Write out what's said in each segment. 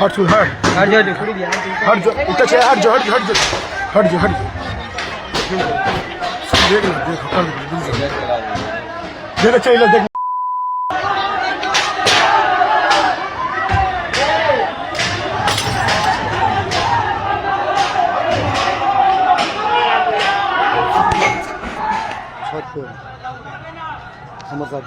हट तू हट हट जाओ थोड़ी ध्यान दो। हट जा इतना चाहिए हट जा हट जा हट जा हट जा हट जा देख ना देख कर देख चाहिए देख छत पे हमारे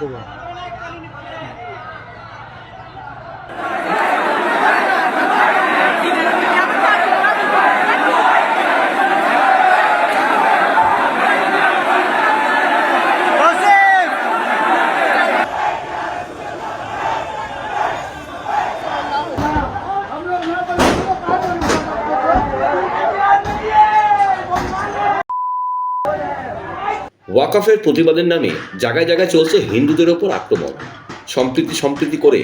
ওয়াকফের প্রতিবাদের নামে জায়গায় জায়গায় চলছে হিন্দুদের ওপর আক্রমণ। সম্প্রীতি সম্প্রীতি করে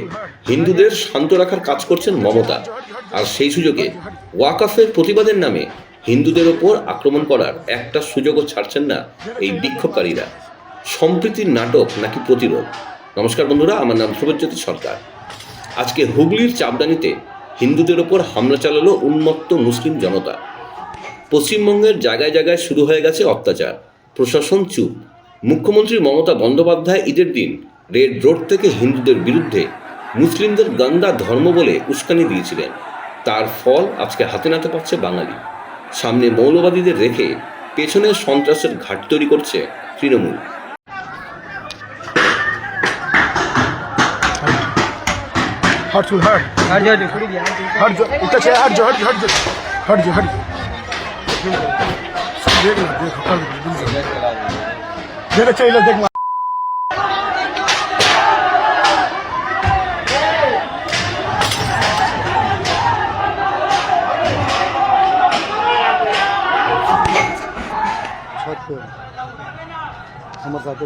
হিন্দুদের শান্ত রাখার কাজ করছেন মমতা। আর সেই সুযোগে ওয়াকফের প্রতিবাদের নামে হিন্দুদের ওপর আক্রমণ করার একটা সুযোগও ছাড়ছেন না এই বিক্ষোভকারীরা। সম্প্রীতির নাটক নাকি প্রতিরোধ? নমস্কার বন্ধুরা, আমার নাম ধ্রুবজ্যোতি সরকার। আজকে হুগলির চাপদানিতে হিন্দুদের ওপর হামলা চালালো উন্মত্ত মুসলিম জনতা। পশ্চিমবঙ্গের জায়গায় জায়গায় শুরু হয়ে গেছে অত্যাচার। প্রশাসন চুপ মুখ্যমন্ত্রী মমতা বন্দ্যোপাধ্যায় ঈদের দিন রেড রোড থেকে হিন্দুদের বিরুদ্ধে মুসলিমদের গন্দা ধর্ম বলে উস্কানি দিয়েছিলেন তার ফল আজকে হাতে নাতে পাচ্ছে বাঙালি সামনে মৌলবাদীদের রেখে পেছনে সন্ত্রাসের ঘাট তৈরি করছে তৃণমূল हट तू हट हट जाओ थोड़ी ध्यान दो। हट जा इतना चाहिए हट जा हट जा हट जा हट जा हट जा দেখলাম দেখলাম যেটা চাইলে দেখলাম আমার সাথে